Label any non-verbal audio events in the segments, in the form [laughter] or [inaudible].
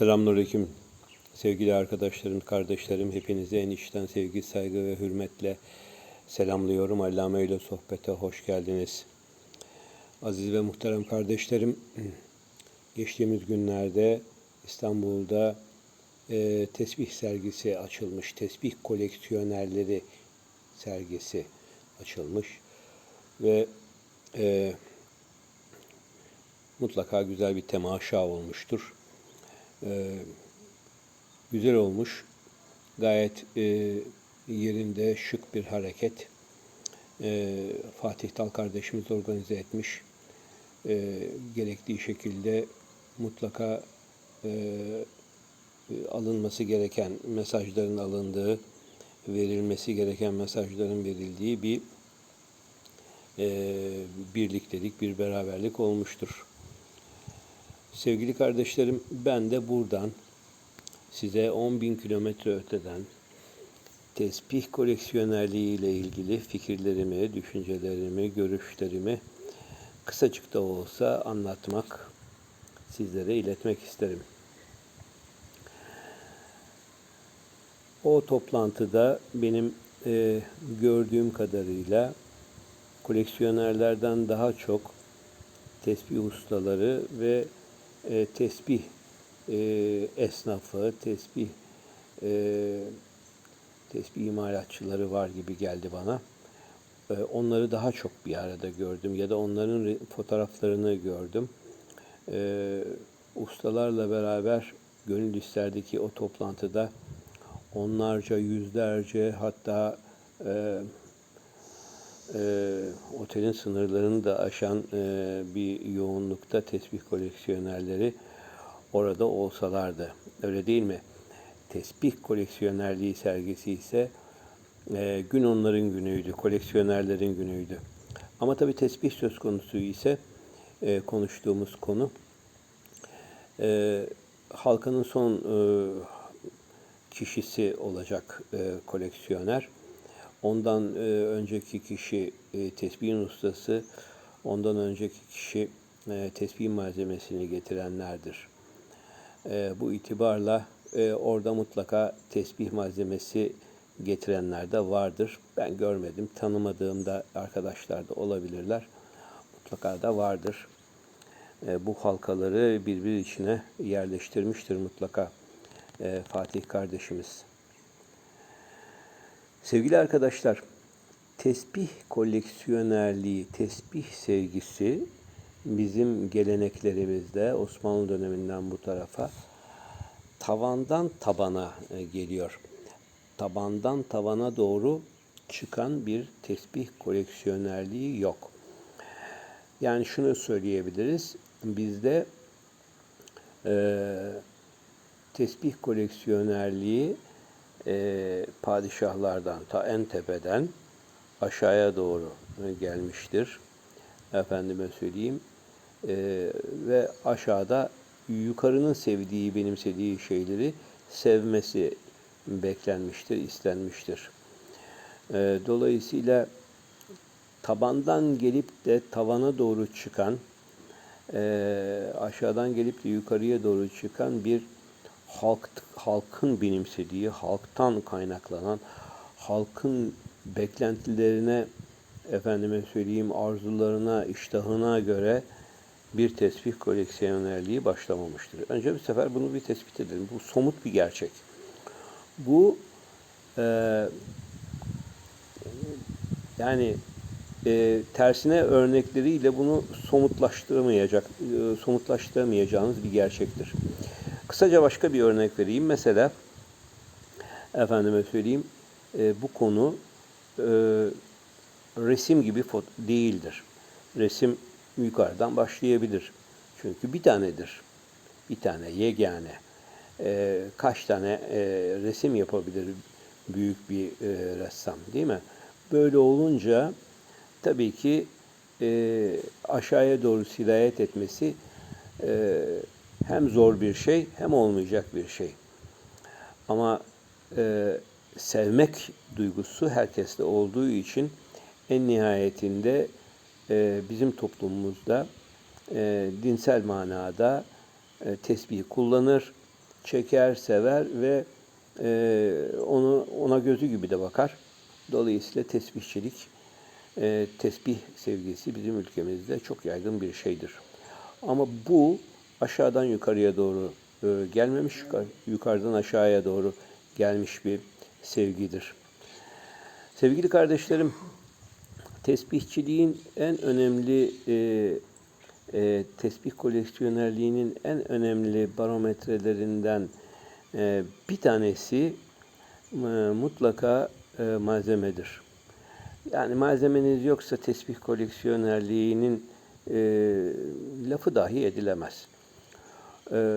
Selamünaleyküm sevgili arkadaşlarım, kardeşlerim. Hepinizi en içten sevgi, saygı ve hürmetle selamlıyorum. Allame ile sohbete hoş geldiniz. Aziz ve muhterem kardeşlerim, [clears throat] geçtiğimiz günlerde İstanbul'da e, tesbih sergisi açılmış. Tesbih koleksiyonerleri sergisi açılmış. Ve e, mutlaka güzel bir temaşa olmuştur. Ee, güzel olmuş. Gayet e, yerinde şık bir hareket. Ee, Fatih Dal kardeşimiz organize etmiş. Ee, gerektiği şekilde mutlaka e, alınması gereken mesajların alındığı, verilmesi gereken mesajların verildiği bir e, birliktelik, bir beraberlik olmuştur. Sevgili kardeşlerim, ben de buradan size 10 bin kilometre öteden tesbih koleksiyonerliği ile ilgili fikirlerimi, düşüncelerimi, görüşlerimi kısacık da olsa anlatmak, sizlere iletmek isterim. O toplantıda benim e, gördüğüm kadarıyla koleksiyonerlerden daha çok tesbih ustaları ve e, tesbih e, esnafı, tesbih e, tesbih imalatçıları var gibi geldi bana. E, onları daha çok bir arada gördüm ya da onların fotoğraflarını gördüm. E, ustalarla beraber gönül isterdeki o toplantıda onlarca, yüzlerce hatta e, e, otelin sınırlarını da aşan e, bir yoğunlukta tesbih koleksiyonerleri orada olsalardı. Öyle değil mi? Tesbih koleksiyonerliği sergisi ise e, gün onların günüydü, koleksiyonerlerin günüydü. Ama tabii tesbih söz konusu ise e, konuştuğumuz konu e, halkanın son e, kişisi olacak e, koleksiyoner. Ondan e, önceki kişi e, tesbihin ustası, ondan önceki kişi e, tesbih malzemesini getirenlerdir. E, bu itibarla e, orada mutlaka tesbih malzemesi getirenler de vardır. Ben görmedim, tanımadığım da arkadaşlar da olabilirler. Mutlaka da vardır. E, bu halkaları birbiri içine yerleştirmiştir mutlaka e, Fatih kardeşimiz. Sevgili arkadaşlar, tesbih koleksiyonerliği, tesbih sevgisi bizim geleneklerimizde Osmanlı döneminden bu tarafa tavandan tabana e, geliyor. Tabandan tavana doğru çıkan bir tesbih koleksiyonerliği yok. Yani şunu söyleyebiliriz. Bizde e, tesbih koleksiyonerliği e, padişahlardan ta en tepeden aşağıya doğru gelmiştir. Efendime söyleyeyim. E, ve aşağıda yukarının sevdiği, benimsediği şeyleri sevmesi beklenmiştir, istenmiştir. E, dolayısıyla tabandan gelip de tavana doğru çıkan, e, aşağıdan gelip de yukarıya doğru çıkan bir halk halkın benimsediği, halktan kaynaklanan, halkın beklentilerine, efendime söyleyeyim arzularına, iştahına göre bir tesbih koleksiyonerliği başlamamıştır. Önce bir sefer bunu bir tespit edelim. Bu somut bir gerçek. Bu e, yani e, tersine örnekleriyle bunu somutlaştıramayacak, e, somutlaştıramayacağınız bir gerçektir. Kısaca başka bir örnek vereyim. Mesela efendime söyleyeyim e, bu konu e, resim gibi değildir. Resim yukarıdan başlayabilir. Çünkü bir tanedir. Bir tane yegane. E, kaç tane e, resim yapabilir büyük bir e, ressam değil mi? Böyle olunca tabii ki e, aşağıya doğru sirayet etmesi e, hem zor bir şey hem olmayacak bir şey. Ama e, sevmek duygusu herkeste olduğu için en nihayetinde e, bizim toplumumuzda e, dinsel manada e, tesbihi kullanır çeker, sever ve e, onu ona gözü gibi de bakar. Dolayısıyla tesbihçilik, e, tesbih sevgisi bizim ülkemizde çok yaygın bir şeydir. Ama bu aşağıdan yukarıya doğru e, gelmemiş, yukarı- yukarıdan aşağıya doğru gelmiş bir sevgidir. Sevgili kardeşlerim, tesbihçiliğin en önemli e, e, tesbih koleksiyonerliğinin en önemli barometrelerinden e, bir tanesi e, mutlaka e, malzemedir. Yani malzemeniz yoksa tesbih koleksiyonerliğinin e, lafı dahi edilemez. E,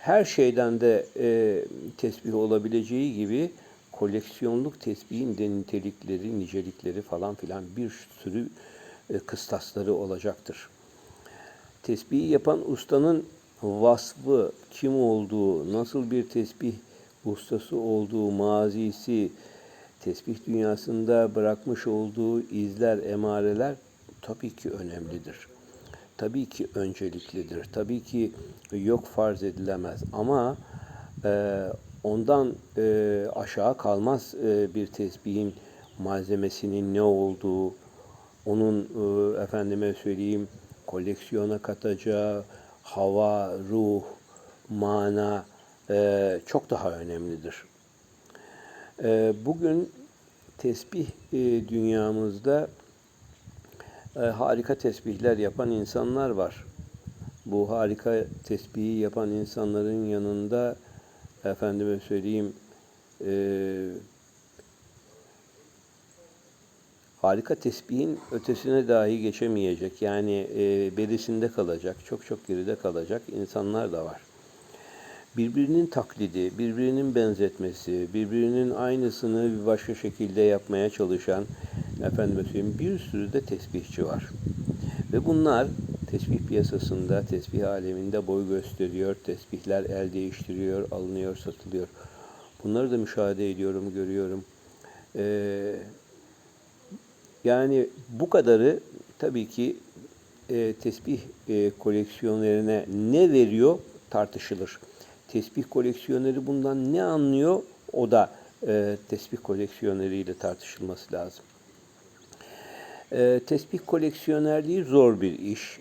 her şeyden de e, tesbih olabileceği gibi koleksiyonluk tesbihin de nitelikleri, nicelikleri falan filan bir sürü e, kıstasları olacaktır. Tesbihi yapan ustanın vasfı, kim olduğu, nasıl bir tesbih ustası olduğu, mazisi, tesbih dünyasında bırakmış olduğu izler, emareler tabii ki önemlidir. Tabii ki önceliklidir. Tabii ki yok farz edilemez. Ama e, ondan e, aşağı kalmaz e, bir tesbihin malzemesinin ne olduğu, onun e, efendime söyleyeyim koleksiyona katacağı hava, ruh, mana e, çok daha önemlidir. E, bugün tesbih e, dünyamızda e, harika tesbihler yapan insanlar var. Bu harika tesbihi yapan insanların yanında efendime söyleyeyim e, harika tesbihin ötesine dahi geçemeyecek. Yani e, berisinde kalacak, çok çok geride kalacak insanlar da var. Birbirinin taklidi, birbirinin benzetmesi, birbirinin aynısını bir başka şekilde yapmaya çalışan efendim bir sürü de tesbihçi var. Ve bunlar tesbih piyasasında, tesbih aleminde boy gösteriyor, tesbihler el değiştiriyor, alınıyor, satılıyor. Bunları da müşahede ediyorum, görüyorum. Ee, yani bu kadarı tabii ki e, tesbih e, koleksiyonerine ne veriyor tartışılır. Tesbih koleksiyoneri bundan ne anlıyor o da e, tesbih koleksiyoneriyle tartışılması lazım. E, tesbih koleksiyonerliği zor bir iş.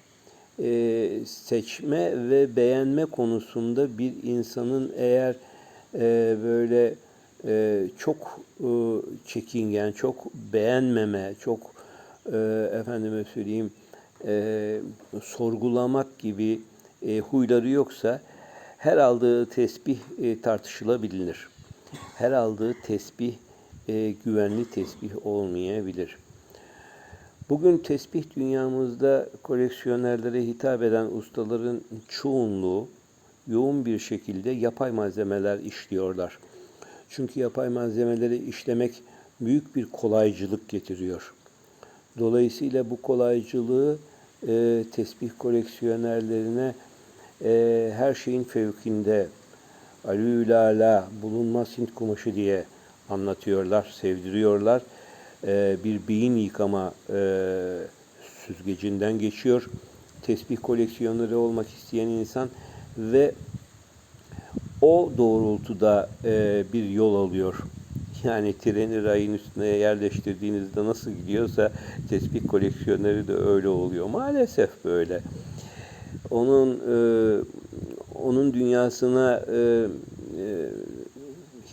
E, seçme ve beğenme konusunda bir insanın eğer e, böyle e, çok e, çekingen, çok beğenmeme, çok e, efendime söyleyeyim e, sorgulamak gibi e, huyları yoksa her aldığı tesbih e, tartışılabilir. Her aldığı tesbih e, güvenli tesbih olmayabilir. Bugün tesbih dünyamızda koleksiyonerlere hitap eden ustaların çoğunluğu yoğun bir şekilde yapay malzemeler işliyorlar. Çünkü yapay malzemeleri işlemek büyük bir kolaycılık getiriyor. Dolayısıyla bu kolaycılığı e, tesbih koleksiyonerlerine e, her şeyin fevkinde alülala bulunmaz Hint kumaşı diye anlatıyorlar, sevdiriyorlar. E, bir beyin yıkama e, süzgecinden geçiyor. Tesbih koleksiyoneri olmak isteyen insan ve o doğrultuda e, bir yol alıyor. Yani treni rayın üstüne yerleştirdiğinizde nasıl gidiyorsa tesbih koleksiyoneri de öyle oluyor. Maalesef böyle. Onun e, onun dünyasına e, e,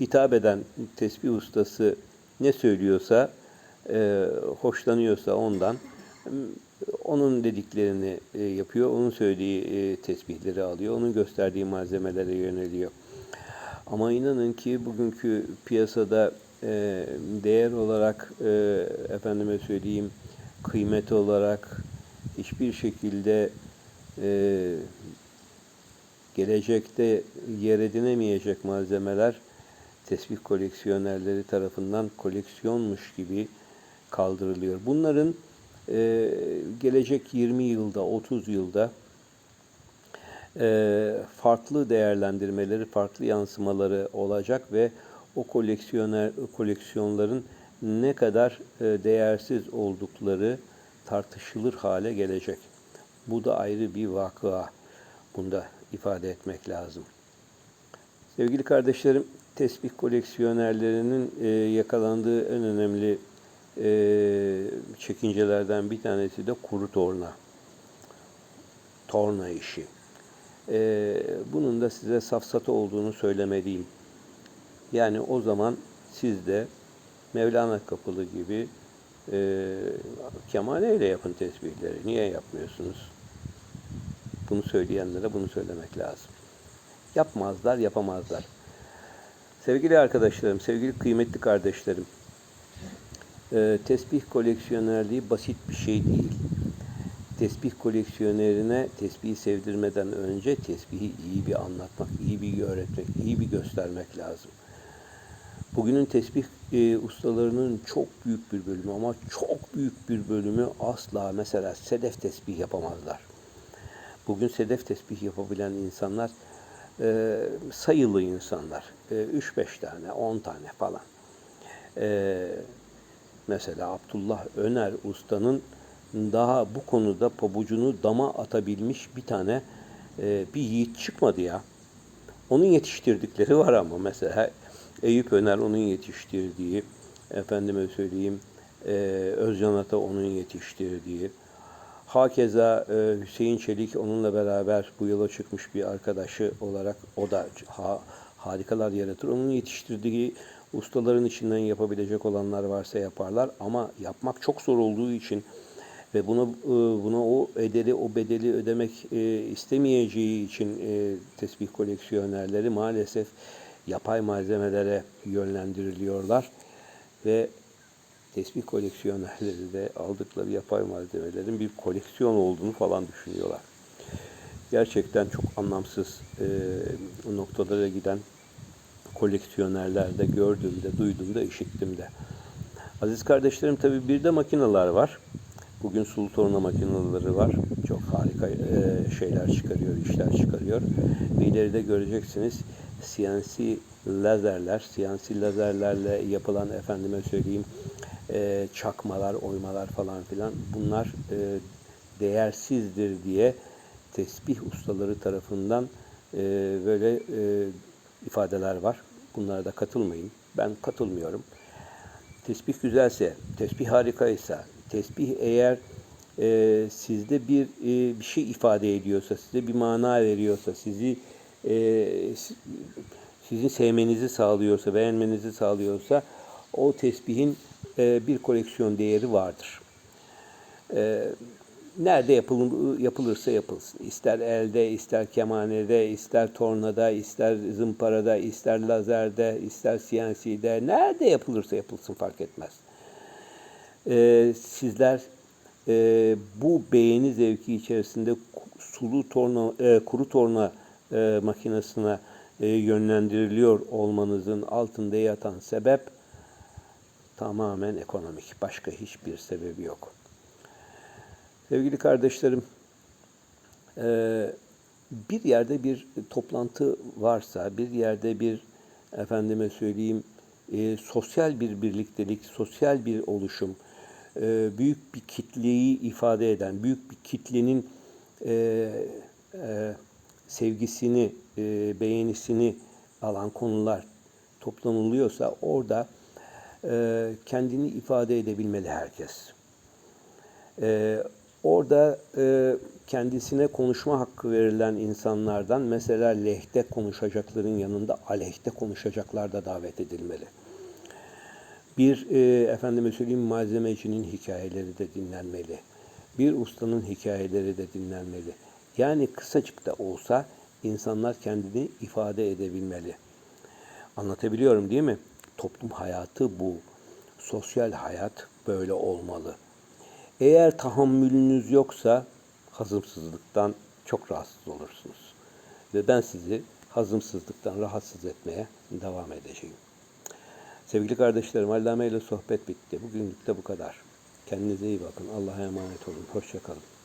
hitap eden tesbih ustası ne söylüyorsa, e, hoşlanıyorsa ondan, onun dediklerini e, yapıyor, onun söylediği e, tesbihleri alıyor, onun gösterdiği malzemelere yöneliyor. Ama inanın ki bugünkü piyasada e, değer olarak, e, efendime söyleyeyim, kıymet olarak hiçbir şekilde e, gelecekte yer edinemeyecek malzemeler tesbih koleksiyonerleri tarafından koleksiyonmuş gibi kaldırılıyor. Bunların e, gelecek 20 yılda, 30 yılda e, farklı değerlendirmeleri, farklı yansımaları olacak ve o koleksiyoner koleksiyonların ne kadar e, değersiz oldukları tartışılır hale gelecek. Bu da ayrı bir vakıa. Bunda ifade etmek lazım. Sevgili kardeşlerim, tesbih koleksiyonerlerinin e, yakalandığı en önemli e, çekincelerden bir tanesi de kuru torna. Torna işi. E, bunun da size safsata olduğunu söylemeliyim. Yani o zaman siz de Mevlana Kapılı gibi e, kemaneyle yapın tesbihleri. Niye yapmıyorsunuz? Bunu söyleyenlere bunu söylemek lazım. Yapmazlar, yapamazlar. Sevgili arkadaşlarım, sevgili kıymetli kardeşlerim, e, tesbih koleksiyonerliği basit bir şey değil. Tesbih koleksiyonerine tesbihi sevdirmeden önce tesbihi iyi bir anlatmak, iyi bir öğretmek, iyi bir göstermek lazım. Bugünün tesbih e, ustalarının çok büyük bir bölümü ama çok büyük bir bölümü asla mesela sedef tesbih yapamazlar. Bugün sedef tesbih yapabilen insanlar e, sayılı insanlar. 3-5 tane, 10 tane falan. E, mesela Abdullah Öner Usta'nın daha bu konuda pabucunu dama atabilmiş bir tane e, bir yiğit çıkmadı ya. Onun yetiştirdikleri var ama mesela Eyüp Öner onun yetiştirdiği, efendime söyleyeyim e, Özcan Ata onun yetiştirdiği, Hakeza e, Hüseyin Çelik onunla beraber bu yola çıkmış bir arkadaşı olarak o da ha, harikalar yaratır. Onun yetiştirdiği ustaların içinden yapabilecek olanlar varsa yaparlar ama yapmak çok zor olduğu için ve buna e, buna o ederi o bedeli ödemek e, istemeyeceği için e, tesbih koleksiyonerleri maalesef yapay malzemelere yönlendiriliyorlar ve tesbih koleksiyonerleri de aldıkları yapay malzemelerin bir koleksiyon olduğunu falan düşünüyorlar. Gerçekten çok anlamsız e, noktalara giden koleksiyonerlerde gördüğümde, duyduğumda, işittiğimde. Aziz kardeşlerim tabii bir de makineler var. Bugün sulu torna makineleri var. Çok harika e, şeyler çıkarıyor, işler çıkarıyor. Ve ileride göreceksiniz CNC lazerler, CNC lazerlerle yapılan efendime söyleyeyim e, çakmalar, oymalar falan filan bunlar e, değersizdir diye tesbih ustaları tarafından e, böyle e, ifadeler var. Bunlara da katılmayın. Ben katılmıyorum. Tesbih güzelse, tesbih harikaysa, tesbih eğer e, sizde bir e, bir şey ifade ediyorsa, size bir mana veriyorsa, sizi e, sizin sevmenizi sağlıyorsa, beğenmenizi sağlıyorsa o tesbihin bir koleksiyon değeri vardır. E, nerede yapılır, yapılırsa yapılsın. İster elde, ister kemanede, ister tornada, ister zımparada, ister lazerde, ister CNC'de, nerede yapılırsa yapılsın fark etmez. E, sizler e, bu beğeni zevki içerisinde sulu torna, e, kuru torna e, makinesine e, yönlendiriliyor olmanızın altında yatan sebep tamamen ekonomik. Başka hiçbir sebebi yok. Sevgili kardeşlerim, e, bir yerde bir toplantı varsa, bir yerde bir efendime söyleyeyim e, sosyal bir birliktelik, sosyal bir oluşum, e, büyük bir kitleyi ifade eden, büyük bir kitlenin sevgisini, beğenisini alan konular toplanılıyorsa orada kendini ifade edebilmeli herkes. Orada e, kendisine konuşma hakkı verilen insanlardan mesela lehte konuşacakların yanında aleyhte konuşacaklar da davet edilmeli. Bir e, efendime söyleyeyim malzemecinin hikayeleri de dinlenmeli. Bir ustanın hikayeleri de dinlenmeli. Yani kısacık da olsa insanlar kendini ifade edebilmeli. Anlatabiliyorum değil mi? Toplum hayatı bu. Sosyal hayat böyle olmalı. Eğer tahammülünüz yoksa hazımsızlıktan çok rahatsız olursunuz. Ve ben sizi hazımsızlıktan rahatsız etmeye devam edeceğim. Sevgili kardeşlerim, Allame ile sohbet bitti. Bugünlük de bu kadar. Kendinize iyi bakın. Allah'a emanet olun. Hoşçakalın.